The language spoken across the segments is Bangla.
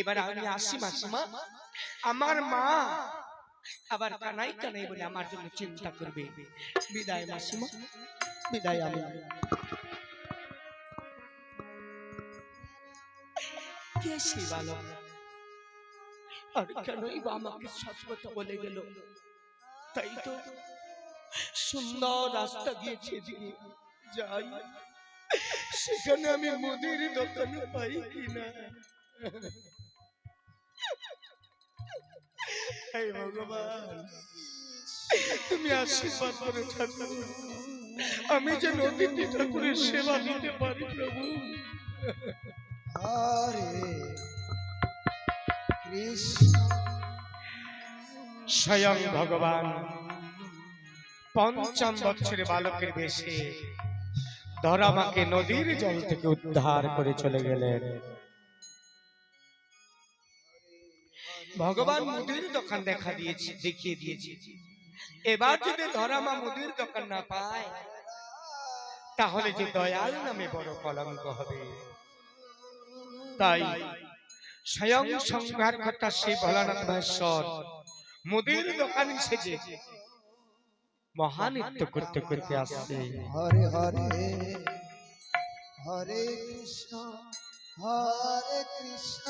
এবার আমি আসি মাসিমা। আমার মা আবার কানাই কানাই বলে আমার জন্য চিন্তা করবে। বিদায় মাসিমা। বিদায় আমি। কে সেই বালক আর কেনই বা আমাকে সব কথা বলে গেল? তাই তো সুন্দর রাস্তা গিয়েছে দিকে যাই। সেখানে আমি মুদির দোকানে পাই কিনা? হে ভগবান। তুমি আশীর্বাদ করে ঠাকুর আমি যে নদীতে ঠাকুরের সেবা দিতে পারি প্রভু। স্বয়ং ভগবান পঞ্চম বছরে বালকের বেশে ধরামাকে নদীর জল থেকে উদ্ধার করে চলে গেলেন। ভগবান মুদির দোকান দেখা দিয়েছে, দেখিয়ে দিয়েছে। এবার যদি ধরামা মুদির দোকান না পায়, তাহলে যে দয়াল নামে বড় কলঙ্ক হবে। তাই স্বয়ং সংহার কর্তা সেই ভোলানাথ মহেশ্বর মুদির দোকানে সেজে মহানৃত্য করতে করতে আসছে। হরে হরে হরে কৃষ্ণ হরে কৃষ্ণ।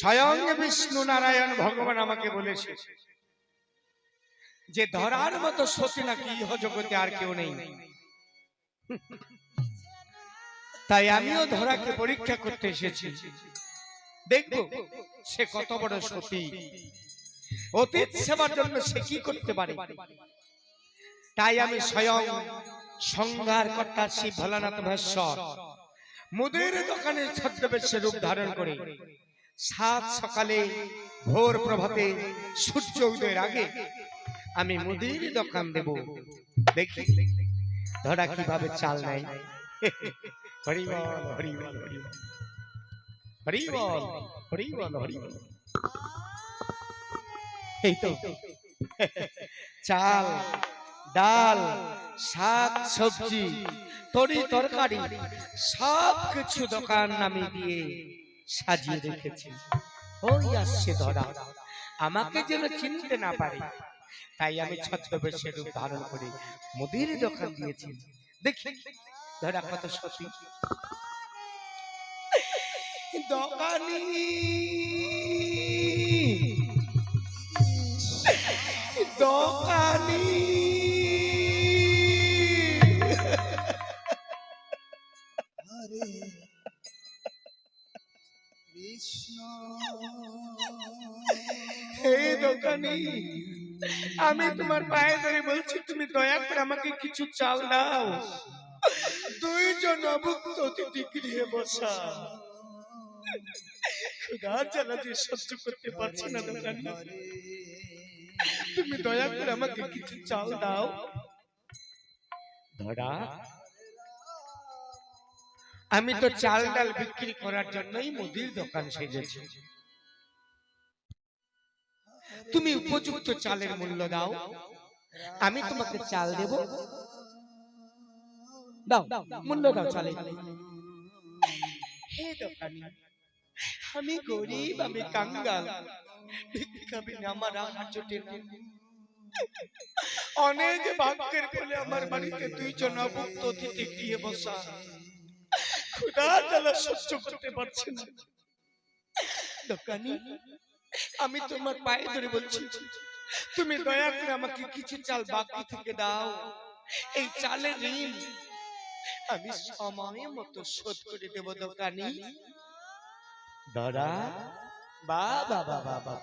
স্বয়ং বিষ্ণু নারায়ণ ভগবান আমাকে বলেছে যে ধরার মতো সতী নাকি ইহ জগতে আর কেউ নেই। তাই আমিও ধরাকে পরীক্ষা করতে এসেছি। দেখব সে কত বড় সতী। অতীত সেবার জন্য সে কি করতে পারে? তাই আমি স্বয়ং সংহার কর্তা শ্রী ভোলানাথ মহেশ্বর মুদির দোকানে ছদ্মবেশে রূপ ধারণ করে। সাত সকালে ভোর প্রভাতে সূর্য উদয়ের আগে আমি মুদির দোকান দেব। দেখি। ধরা কীভাবে চাল নাই। হরি বল হরি বল হরি বল। হরি বল হরি বল এই তো। চাল ডাল শাক সবজি তরি তরকারি সব কিছু দোকান নামে দিয়ে সাজিয়ে রেখেছি। ওই আসছে ধরা। আমাকে যেন চিনতে না পারে। তাই আমি ছদ্মবেশের রূপ ধারণ করে। মুদির দোকান দিয়েছি। দেখি। ধরা কত সতী। দোকানি। দোকানি। কৃষ্ণ। এই দোকানি। আমি তোমার পায়ে ধরে বলছি তুমি দয়া করে আমাকে কিছু চাল দাও। দুইজন অভুক্ত অতিথি গৃহে বসা। জ্বালা যে সহ্য করতে পারছি না দোকানি তুমি দয়া করে আমাকে কিছু চাল দাও। ধরা আমি তো চাল ডাল বিক্রি করার জন্যই মুদির দোকান সেজেছি। তুমি উপযুক্ত চালের মূল্য দাও। আমি তোমাকে চাল দেব। দাও, মূল্য দাও চালে। হে দোকানি, আমি গরিব, আমি কাঙ্গাল। আমার অনেক ফলে আমার বাড়িতে দুইজন অভুক্ত অতিথি গিয়ে বসা। ক্ষুধা জ্বালা সহ্য করতে পারছি না। দোকানি আমি তোমার পায়ে ধরে বলছি তুমি দয়া করে আমাকে কিছু চাল বাকি থেকে দাও। এই চালের ঋণ আমি সময় মতো শোধ করে দেব দোকানি। দাদা। বা বাবা বাবা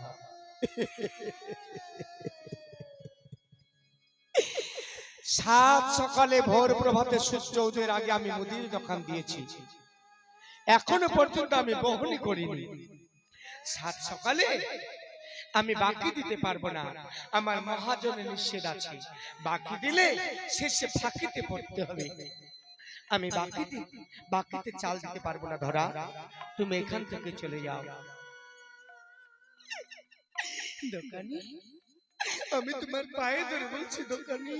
সাত সকালে ভোর প্রভাতে সূর্য উদয়ের আগে আমি মুদির দোকান দিয়েছি। এখনও পর্যন্ত আমি বহনই করিনি। সাত সকালে আমি বাকি দিতে পারব না। আমার মহাজনের নিষেধ আছে। বাকি দিলে শেষে ফাঁকিতে পড়তে হবে। আমি বাকি দি- বাকিতে চাল দিতে পারব না ধরা। তুমি এখান থেকে চলে যাও। দোকানি আমি তোমার পায়ে ধরে বলছি দোকানি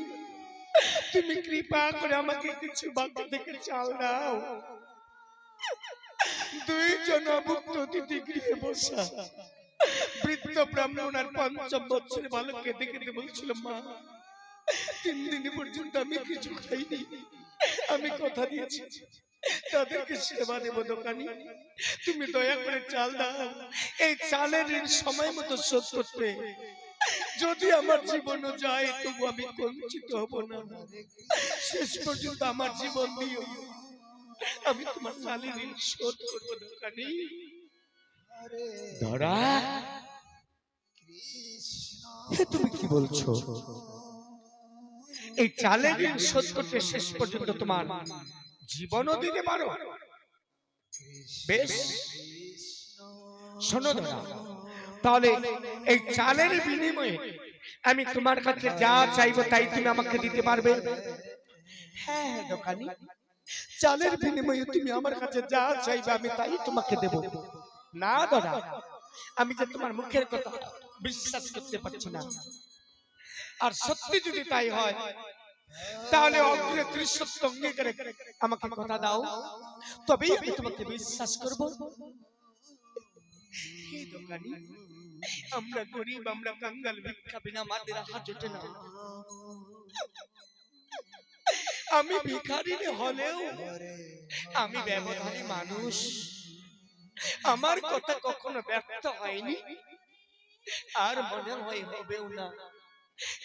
তুমি কৃপা করে আমাকে কিছু বাকি থেকে চাল দাও। দুইজন অভুক্ত অতিথি গৃহে বসা। বৃদ্ধ ব্রাহ্মণ আর পঞ্চম বৎসরের বালককে দেখে বলছিল, মা, তিন দিন পর্যন্ত আমি কিছু খাইনি। আমি কথা দিয়েছি, তাদেরকে সেবা দেব দোকানি। তুমি দয়া করে চাল দাও। এই চালের ঋণ সময় মতো শোধ করতে। যদি আমার জীবনও যায়, তবু আমি বঞ্চিত হব না। শেষ পর্যন্ত আমার জীবন দিও। আমি তোমার ঋণ শোধ করব দোকানি ধরা তুমি কি বলছো? এই চালের ঋণ শোধ করতে শেষ পর্যন্ত তোমার জীবনও দিতে পারো। বেশ। শোনো ধরা তাহলে এই চালের বিনিময়ে আমি তোমার কাছে যা চাইব তাই তুমি আমাকে দিতে পারবে। হ্যাঁ হ্যাঁ দোকানি। চালের বিনিময়ে তুমি আমার কাছে যা চাইবে আমি তাই তোমাকে দেব। না দাদা আমি যে তোমার মুখের কথা বিশ্বাস করতে পারছি না। আর সত্যি যদি তাই হয় তাহলে অগ্রে ত্রিশত্ব অঙ্গীকারে আমাকে কথা দাও। তবেই আমি তোমাকে বিশ্বাস করব। দোকানি আমরা গরিব আমরা কাঙ্গাল ভিক্ষা বিনা আমাদের হাত জোটে না। আমি ভিখারি হলেও আমি ব্যবধানী মানুষ। আমার কথা কখনো ব্যর্থ হয়নি। আর মনে হয় হবেও না।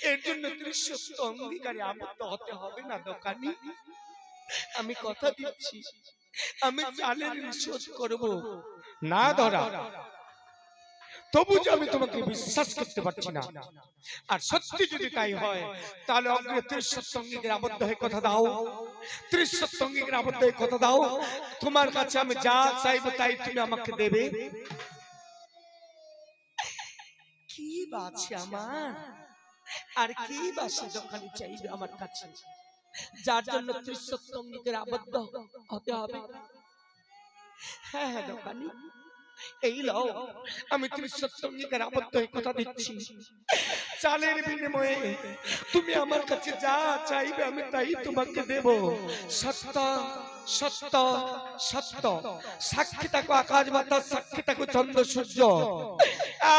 এর জন্য ত্রিশত্ব অঙ্গীকারে আবদ্ধ হতে হবে না দোকানি। আমি কথা দিচ্ছি। আমি চালের শোধ করব। না ধরা। তবু যে আমি তোমাকে বিশ্বাস করতে পারছি না। আর সত্যি যদি তাই হয় তাহলে অগ্রে ত্রিশত্ব অঙ্গীকারে আবদ্ধ হয়ে কথা দাও। ত্রিশত্ব অঙ্গীকারে আবদ্ধ হয়ে কথা দাও। তোমার কাছে আমি যা চাইব তাই তুমি আমাকে দেবে। কি বাছে আমার? আর কি বাসে দোকানে চাইবে আমার কাছে? যার জন্য ত্রিশত্ব অঙ্গীকারে আবদ্ধ হতে হবে। হ্যাঁ হ্যাঁ দোকানি। এই লও আমি ত্রিশত্ব অঙ্গীকারে আবদ্ধ হয়ে কথা দিচ্ছি। চালের বিনিময়ে তুমি আমার কাছে যা চাইবে আমি তাই তোমাকে দেব। সত্য সত্য সত্য। সাক্ষী থাকো আকাশ, বাতাস, সাক্ষী থাকো চন্দ্র, সূর্য।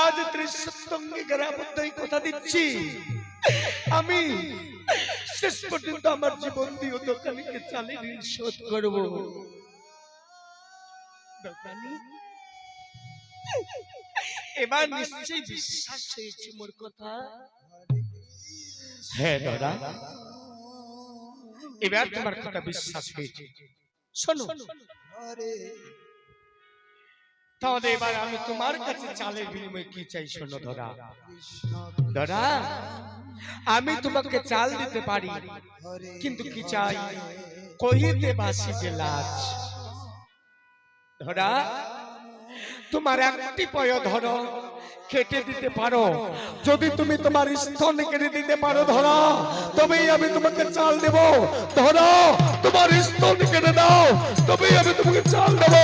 আজ ত্রিশত্ব অঙ্গীকারে আবদ্ধ হয়ে কথা দিচ্ছি। আমি শেষ পর্যন্ত আমার জীবন দিয়ে দোকানিকে ঋণ শোধ করব। দোকানি? এবার নিশ্চয়ই বিশ্বাস হয়েছে মোর কথা। হ্যাঁ দাদা এবার তোমার কথা বিশ্বাস হয়েছে। শোনো। তাহলে এবার আমি তোমার কাছে চালের বিনিময়ে কি চাই শোনো ধরা কৃষ্ণ ধরা আমি তোমাকে চাল দিতে পারি কিন্তু কি চাই? কহিতে বাসি যে লাজ ধরা তোমার একটি পয় ধরো, কেটে দিতে পারো। যদি তুমি তোমার স্তন কেটে দিতে পারো, ধরা। তবেই আমি তোমাকে চাল দেব, ধরো। তোমার স্তন কেটে দাও, তবেই আমি তোমাকে চাল দেব।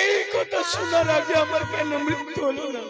এই কথা শোনার আগে আমার কেন মৃত্যু হলো না?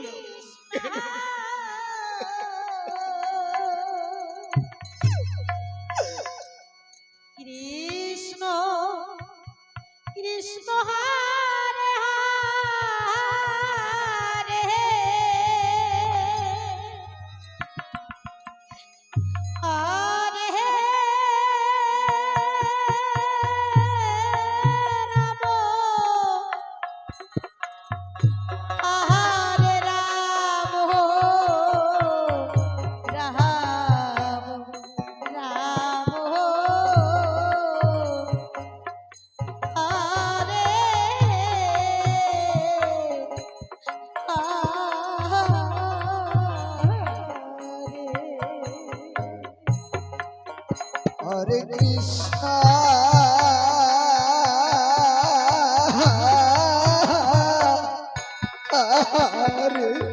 হরে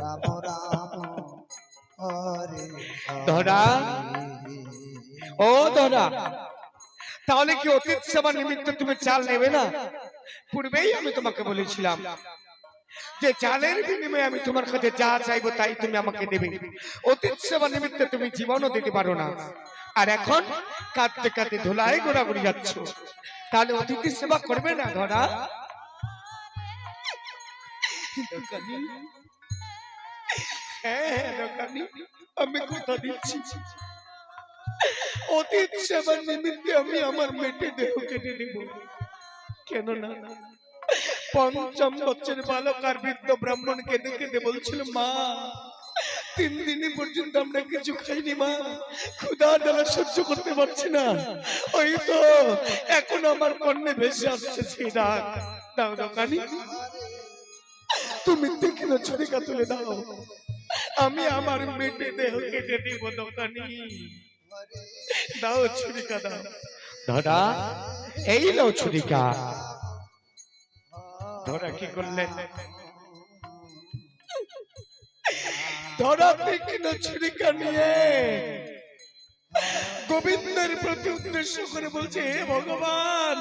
রাম রাম হরে ধরা? ও ধরা তাহলে কি অতীত সেবা নিমিত্ত তুমি চাল নেবে না পূর্বেই আমি তোমাকে বলেছিলাম যে চালের বিনিময়ে আমি তোমার কাছে যা চাইব তাই তুমি আমাকে দেবে অতীত সেবা নিমিত্তে তুমি জীবনও দিতে পারো না। আর এখন কাঁদতে কাঁদতে ধুলায় ঘোরাঘুরি যাচ্ছ। তাহলে অতিথি সেবা করবে না, ধরা? হ্যাঁ হ্যাঁ দোকানি। আমি কথা দিচ্ছি। অতীত সেবার নিমিত্তে আমি আমার মেটে দেহ কেটে দেব। কেন না পঞ্চম বছরের বালক আর বৃদ্ধ ব্রাহ্মণ কেঁদে কেঁদে বলছিল মা তিন দিন পর্যন্ত আমরা কিছু খাইনি মা। ক্ষুধা জ্বালা সহ্য করতে পারছি না। ওই তো এখন আমার কন্যে ভেসে আসছে সেই ডাক দাও দোকানি। তুমি তীক্ষ্ণ ছুরিকা তুলে দাও। আমি আমার মেটে দেহ কেটে দিব দোকানি দাও ছুরিকা, দাও। দাদা এই নাও ছুরিকা। ধরা, কি করলেন ধরা, তীক্ষ্ণ ছুরিকা নিয়ে। গোবিন্দের প্রতি উদ্দেশ্য করে বলছে, হে ভগবান